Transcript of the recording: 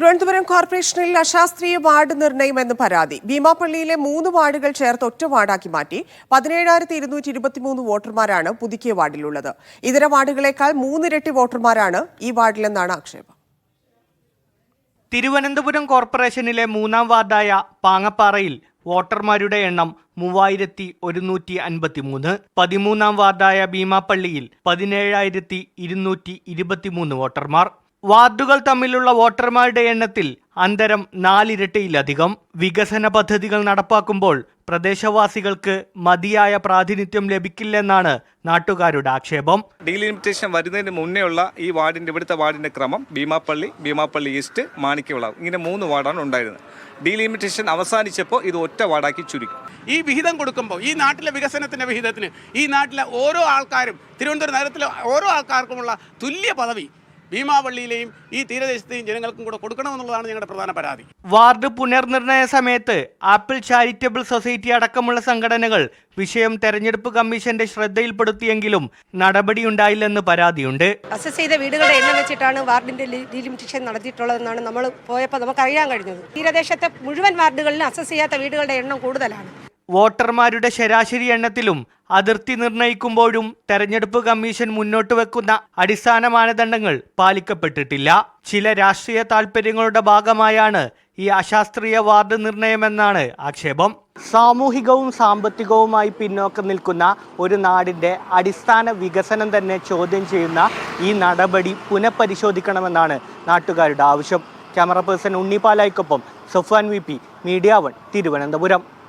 തിരുവനന്തപുരം കോർപ്പറേഷനിൽ അശാസ്ത്രീയ വാർഡ് നിർണയം എന്ന് പരാതി. ഭീമാപ്പള്ളിയിലെ മൂന്ന് വാർഡുകൾ ചേർത്ത് ഒറ്റ വാർഡാക്കി മാറ്റി. പതിനേഴായിരത്തി ഇരുന്നൂറ്റി ഇരുപത്തിമൂന്ന് വോട്ടർമാരാണ് പുതുക്കിയ വാർഡിലുള്ളത്. ഇതര വാർഡുകളേക്കാൾ മൂന്നിരട്ടി വോട്ടർമാരാണ് ഈ വാർഡിലെന്നാണ് ആക്ഷേപം. തിരുവനന്തപുരം കോർപ്പറേഷനിലെ മൂന്നാം വാർഡായ പാങ്ങപ്പാറയിൽ വോട്ടർമാരുടെ എണ്ണം മൂവായിരത്തി ഒരുന്നൂറ്റി അൻപത്തിമൂന്ന് പതിമൂന്നാം വാർഡായ ഭീമാപ്പള്ളിയിൽ പതിനേഴായിരത്തി ഇരുന്നൂറ്റി ഇരുപത്തിമൂന്ന് വോട്ടർമാർ. വാർഡുകൾ തമ്മിലുള്ള വോട്ടർമാരുടെ എണ്ണത്തിൽ അന്തരം നാലിരട്ടിയിലധികം വികസന പദ്ധതികൾ നടപ്പാക്കുമ്പോൾ പ്രദേശവാസികൾക്ക് മതിയായ പ്രാതിനിധ്യം ലഭിക്കില്ലെന്നാണ് നാട്ടുകാരുടെ ആക്ഷേപം. ഡീലിമിറ്റേഷൻ വരുന്നതിന് മുന്നേ ഉള്ള ഈ വാർഡിന്റെ ഇവിടുത്തെ വാർഡിന്റെ ക്രമം ഭീമാപ്പള്ളി ഭീമാപ്പള്ളി ഈസ്റ്റ് മാണിക്കവിളാവ് ഇങ്ങനെ മൂന്ന് വാർഡാണ് ഉണ്ടായിരുന്നത്. ഡീലിമിറ്റേഷൻ അവസാനിച്ചപ്പോൾ ഇത് ഒറ്റ വാർഡാക്കി ചുരുക്കി. ഈ വിഹിതം കൊടുക്കുമ്പോൾ ഈ നാട്ടിലെ വികസനത്തിന്റെ വിഹിതത്തിന് ഈ നാട്ടിലെ ഓരോ ആൾക്കാരും തിരുവനന്തപുരം നഗരത്തിലെ ഓരോ ആൾക്കാർക്കുമുള്ള തുല്യ പദവി ഭീമാവള്ളിയിലെയും ഈ തീരദേശത്തെയും ജനങ്ങൾക്കും കൂടെ കൊടുക്കണമെന്നുള്ളതാണ് ഞങ്ങളുടെ പ്രധാന പരാതി. വാർഡ് പുനർനിർണയ സമയത്ത് ആപ്പിൾ ചാരിറ്റബിൾ സൊസൈറ്റി അടക്കമുള്ള സംഘടനകൾ വിഷയം തെരഞ്ഞെടുപ്പ് കമ്മീഷന്റെ ശ്രദ്ധയിൽപ്പെടുത്തിയെങ്കിലും നടപടിയുണ്ടായില്ലെന്ന് പരാതിയുണ്ട്. അസസ് ചെയ്ത വീടുകളുടെ എണ്ണം വെച്ചിട്ടാണ് വാർഡിന്റെ ഡിലിമിറ്റേഷൻ നടത്തിയിട്ടുള്ളതെന്നാണ് നമ്മൾ പോയപ്പോൾ നമുക്ക് അറിയാൻ കഴിഞ്ഞത്. തീരദേശത്തെ മുഴുവൻ വാർഡുകളിലും അസസ് ചെയ്യാത്ത വീടുകളുടെ എണ്ണം കൂടുതലാണ്. വോട്ടർമാരുടെ ശരാശരി എണ്ണത്തിലും അതിർത്തി നിർണയിക്കുമ്പോഴും തെരഞ്ഞെടുപ്പ് കമ്മീഷൻ മുന്നോട്ട് വെക്കുന്ന അടിസ്ഥാന മാനദണ്ഡങ്ങൾ പാലിക്കപ്പെട്ടിട്ടില്ല. ചില രാഷ്ട്രീയ താൽപ്പര്യങ്ങളുടെ ഭാഗമായാണ് ഈ അശാസ്ത്രീയ വാർഡ് നിർണയമെന്നാണ് ആക്ഷേപം. സാമൂഹികവും സാമ്പത്തികവുമായി പിന്നോക്കം നിൽക്കുന്ന ഒരു നാടിന്റെ അടിസ്ഥാന വികസനം തന്നെ ചോദ്യം ചെയ്യുന്ന ഈ നടപടി പുനഃപരിശോധിക്കണമെന്നാണ് നാട്ടുകാരുടെ ആവശ്യം. Camera person ഉണ്ണിപ്പാലായ്ക്കൊപ്പം Sofan V P media one Thiruvananthapuram.